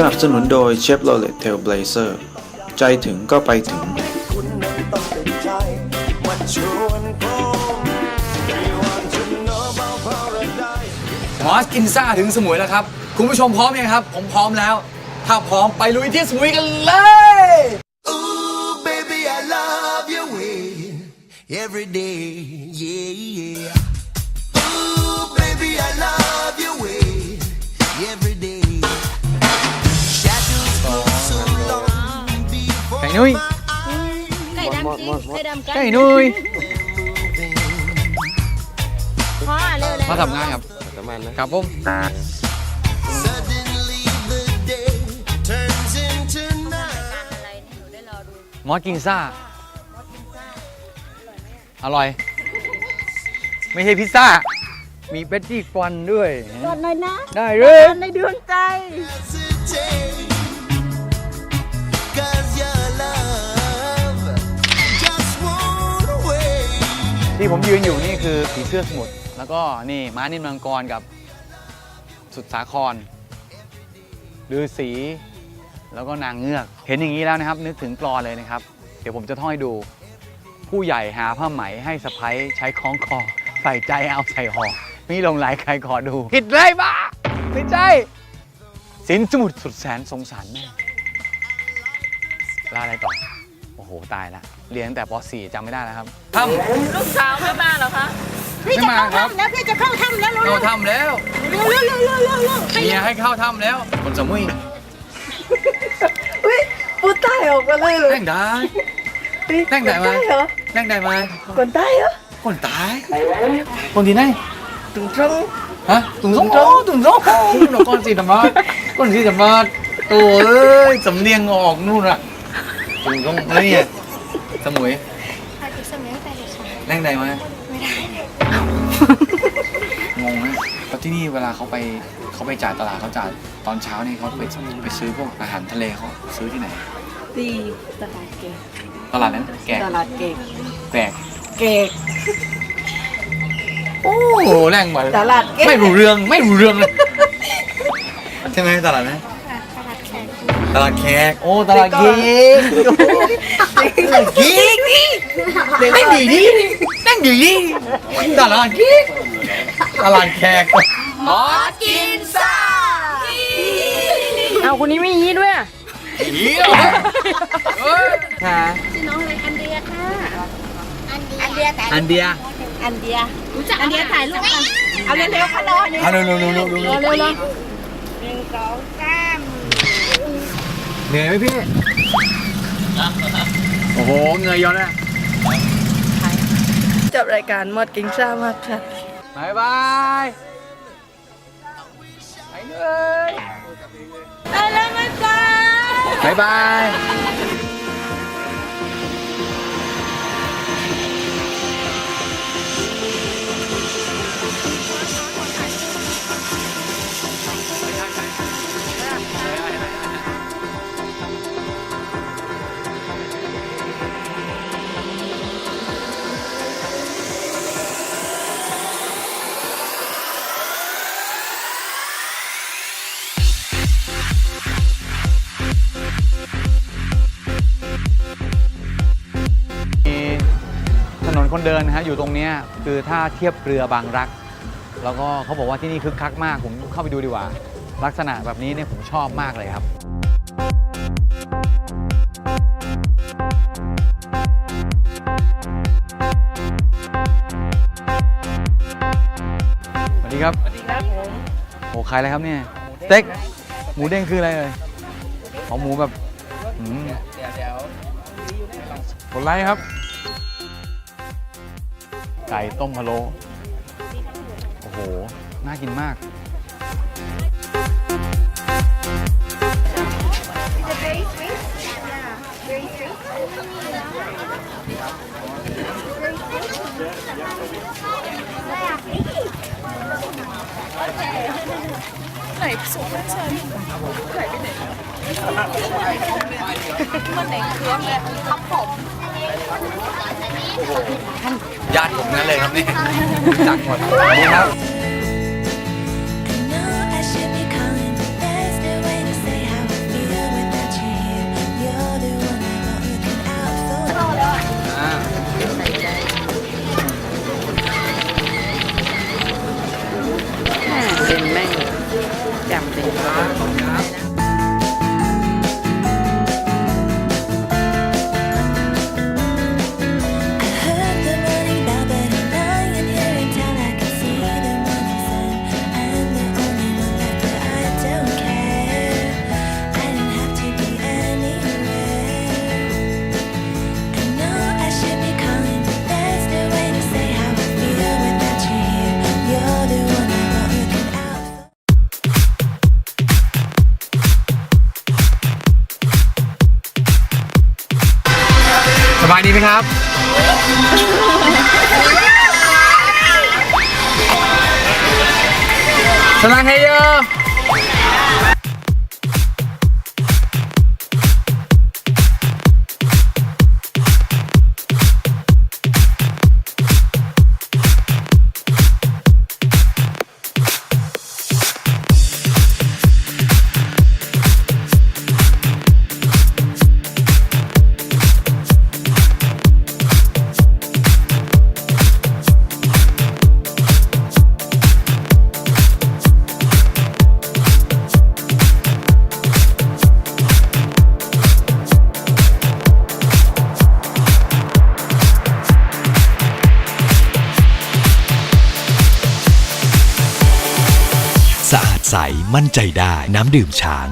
สนับสนุนโดย Chevrolet Trailblazer ใจถึงก็ไปถึง คุณนั้นต้องเป็นใจมาชวนผมไม่ว่าจะ know about paradise มอสกินซ่าถึงสมุยแล้วครับ คุณผู้ชมพร้อมยังครับ ผมพร้อมแล้ว ถ้าพร้อมไปลุยที่สมุยกันเลย Ooh, baby, I love your way every day, yeah, yeah. Ooh, baby, I love your way every day. นุ้ยไก่ดำจริงไก่ดำกันไก่นุ้ยพ่อเร็วเลยมาทำงานครับครับผม suddenly the day turns into night. อะไรนี่หนูได้รอดูมอสกินซ่าอร่อย ไม่ใช่พิซซ่า มีเบตตี้ควันด้วยกดหน่อยนะได้เลยในดวงใจ hesitate. ที่ผมยืนอยู่นี่คือผีเสื้อสมุทรแล้วก็นี่ม้านินมังกรกับสุดสาครฤาษีแล้วก็นางเงือก เห็นอย่างนี้แล้วนะครับ นึกถึงกรอนเลยนะครับ เดี๋ยวผมจะท่องให้ดู ผู้ใหญ่หาผ้าไหมให้สะพ้ยใช้คล้องคอ ใส่ใจเอาใส่ห่อมีลงไหลใครขอดู ผิดเลยบ้าไม่ใช่สินสมุทรสุดแสนสงสารแม่ลาอะไรต่อ โอ้โห ตายละ เรียนตั้งแต่ป .4 จำไม่ได้แล้วครับทำลูกสาวไม่มาเหรอคะไม่มาครับแล้วพี่จะเข้าถ้ำแล้วเร็วเข้าถ้ำแล้วเร็วเร็วเร็วเร็วเร็วเร็วเมียให้เข้าถ้ำแล้ว คนสมุยพูดใต้ออกมาเลยเลยแต่งได้แต่งได้ไหมเหรอแต่งได้ไหมคนใต้เหรอคนตาย คนที่ไหนถึงตรงฮะตุงสงโอ้ตุงสงโอ้คนสีธรรมะคนสีธรรมะโตัวเอ้ยสำเนียงออกนู่นอะตุงสงแล้ว เนี่ยสมุยแรงได้ไหมไม่ได้งงไหมเพราะที่นี่เวลาเขาไปเขาไปจ่ายตลาดเขาจ่ายตอนเช้านี่เขาไปไปซื้อพวกอาหารทะเลเขาซื้อที่ไหน ตีตลาดเกกตลาดนั้นแกะตลาดเกกแกะเกก โอ้โหแรงมาตลาดเกก ไม่รู้เรื่องไม่รู้เรื่องเลยใช่ไหมตลาดนั้น ตลาดแขกโอ้ตลาดเก๊กตลาดเก๊กนี่นั่งดีดีนั่งดีดีตลาดเก๊กตลาดแขกอ๋อเอาคนนี้ไม่ยี้ด้วยอะเหี้ยวเอ้ยค่ะชื่อน้องอะไรอันเดียค่ะอันเดียแต่อันเดียอันเดียรู้จักอันเดียถ่ายรูปกันเอาเร็วๆเขารอเนี่ยเอาเร็วเร็วเร็วเร็วเร็วเร็วเร็วเร็ว เหนื่อยไหมพี่ โอ้โหเหนื่อยย้อนเลยจับรายการมอดกิงซ่ามากค่ะ บายบายไปเลยไปแล้วนะจ๊ะบายบาย นนคนเดินนะฮะอยู่ตรงเนี้ยคือถ้าเทียบเรือบางรัก แล้วก็เขาบอกว่าที่นี่คึกคักมากผมเข้าไปดูดีกว่า ลักษณะแบบนี้เนี่ยผมชอบมากเลยครับสวัสดีครับสวัสดีครับผมโอ้ขายอะไรครับเนี่ยสเต็กหมูเด้งคืออะไรเลยของหมูแบบอืมกดไลค์ครับ ไก่ต้มพะโล้โอ้โห น่ากินมาก ไหนสุงเพื่อนฉันไหนไปไหนมันไหนเครื่องเลยครับผม ญาติผมนั่นเลยครับนี่จักหมดนี่ครับ อ่าเส้นแม่งจำมจริง ครั สลังเฮโย ใสมั่นใจได้น้ำดื่มช้าง